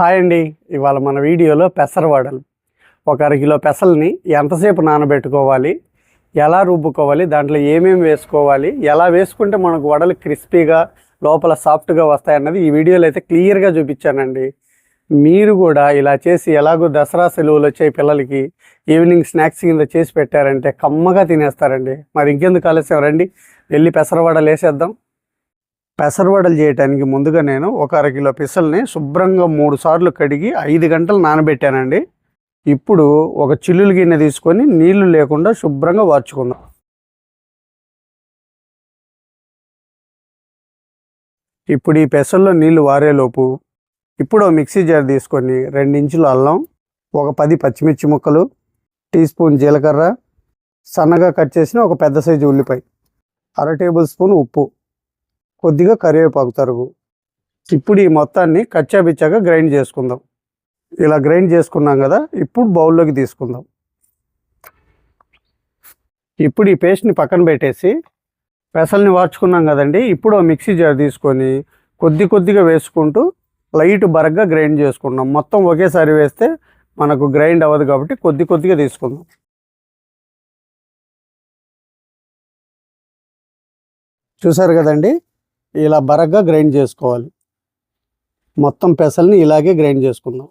Hi అండి. ఇవాళ మన వీడియోలో పెసర వడలు. ఒక అరకిలో పెసల్ని ఎంతసేపు నానబెట్టుకోవాలి? ఎలా రుబ్బుకోవాలి? దాంట్లో ఏమేమి వేసుకోవాలి? ఎలా వేసుకుంటే మనకు వడలు క్రిస్పీగా లోపల సాఫ్ట్గా వస్తాయన్నది ఈ వీడియోలో అయితే క్లియర్గా చూపించానండి. మీరు కూడా ఇలా చేసి ఎలాగో దసరా సెలవులు వచ్చే పిల్లలకి ఈవినింగ్ స్నాక్స్ కింద చేసి పెట్టారంటే కమ్మగా తినేస్తారండి. మరి ఇంకెందుకు ఆలస్యం? రండి వెళ్ళి పెసర వడలు వేసేద్దాం. పెసరవడలు చేయడానికి ముందుగా నేను ఒక అరకిలో పిసల్ని శుభ్రంగా మూడు సార్లు కడిగి ఐదు గంటలు నానబెట్టానండి. ఇప్పుడు ఒక చిల్లులు గిన్నె తీసుకొని నీళ్ళు లేకుండా శుభ్రంగా వార్చుకుందాం. ఇప్పుడు ఈ పెసల్లో నీళ్ళు వారేలోపు ఇప్పుడు మిక్సీ జార్ తీసుకొని రెండించులు అల్లం ఒక పది పచ్చిమిర్చి ముక్కలు టీ స్పూన్ జీలకర్ర సన్నగా కట్ చేసిన ఒక పెద్ద సైజు ఉల్లిపాయ అర టేబుల్ స్పూన్ ఉప్పు. కొద్దిగా కరివేపాకు తరుగు. ఇప్పుడు ఈ మొత్తాన్ని కచ్చాబిచ్చాగా గ్రైండ్ చేసుకుందాం. ఇలా గ్రైండ్ చేసుకున్నాం కదా ఇప్పుడు బౌల్లోకి తీసుకుందాం. ఇప్పుడు ఈ పేస్ట్ని పక్కన పెట్టేసి పెసల్ని వార్చుకున్నాం కదండి ఇప్పుడు మిక్సీ జార్ తీసుకొని కొద్ది కొద్దిగా వేసుకుంటూ లైట్ బరగ్గా గ్రైండ్ చేసుకుందాం మొత్తం ఒకేసారి వేస్తే మనకు గ్రైండ్ అవ్వదు కాబట్టి కొద్ది కొద్దిగా తీసుకుందాం. చూసారు కదండి ఇలా బరగ్గా గ్రైండ్ చేసుకోవాలి. మొత్తం పెసల్ని ఇలాగే గ్రైండ్ చేసుకుందాం.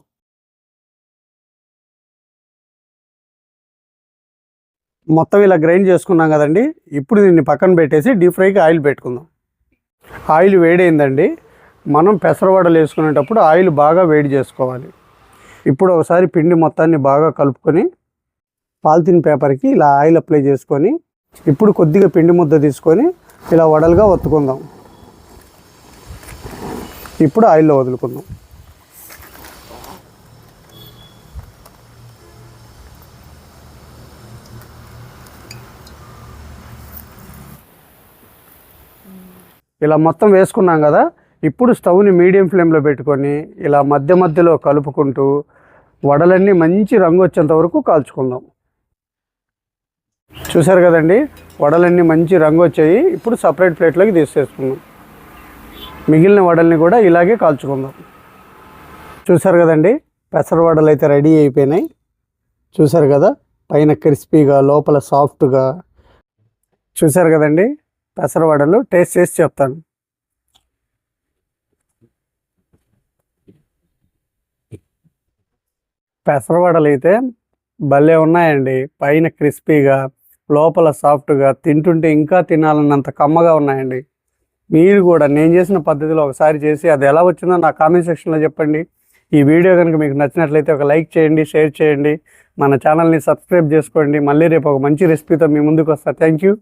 మొత్తం ఇలా గ్రైండ్ చేసుకున్నాం కదండి. ఇప్పుడు దీన్ని పక్కన పెట్టేసి డీప్ ఫ్రైకి ఆయిల్ పెట్టుకుందాం. ఆయిల్ వేడైందండి. మనం పెసరవడలు వేసుకునేటప్పుడు ఆయిల్ బాగా వేడి చేసుకోవాలి. ఇప్పుడు ఒకసారి పిండి మొత్తాన్ని బాగా కలుపుకొని పాలిథిన్ పేపర్కి ఇలా ఆయిల్ అప్లై చేసుకొని ఇప్పుడు కొద్దిగా పిండి ముద్ద తీసుకొని ఇలా వడలుగా ఒత్తుకుందాం. ఇప్పుడు ఆయిల్లో వదులుకుందాం. ఇలా మొత్తం వేసుకున్నాం కదా ఇప్పుడు స్టవ్ని మీడియం ఫ్లేమ్లో పెట్టుకొని ఇలా మధ్య మధ్యలో కలుపుకుంటూ వడలన్నీ మంచి రంగు వచ్చేంత వరకు కాల్చుకుందాం. చూసారు కదండి? వడలన్నీ మంచి రంగు వచ్చాయి. ఇప్పుడు సపరేట్ ప్లేట్లోకి తీసేసుకుందాం. మిగిలిన వడల్ని కూడా ఇలాగే కాల్చుకుందాం. చూసారు కదండి? పెసర వడలు అయితే రెడీ అయిపోయినాయి. చూసారు కదా? పైన క్రిస్పీగా లోపల సాఫ్ట్గా. చూసారు కదండి? పెసర వడలు టేస్ట్ చేసి చెప్తాను. పెసర వడలు అయితే భలే ఉన్నాయండి. పైన క్రిస్పీగా లోపల సాఫ్ట్గా తింటుంటే ఇంకా తినాలన్నంత కమ్మగా ఉన్నాయండి. మీరు కూడా నేను చేసిన పద్ధతిలో ఒకసారి చేసి అది ఎలా వచ్చిందో నా కామెంట్ సెక్షన్లో చెప్పండి. ఈ వీడియో కనుక మీకు నచ్చినట్లయితే ఒక లైక్ చేయండి షేర్ చేయండి. మన ఛానల్ని సబ్స్క్రైబ్ చేసుకోండి. మళ్ళీ రేపు ఒక మంచి రెసిపీతో మీ ముందుకు వస్తా. Thank you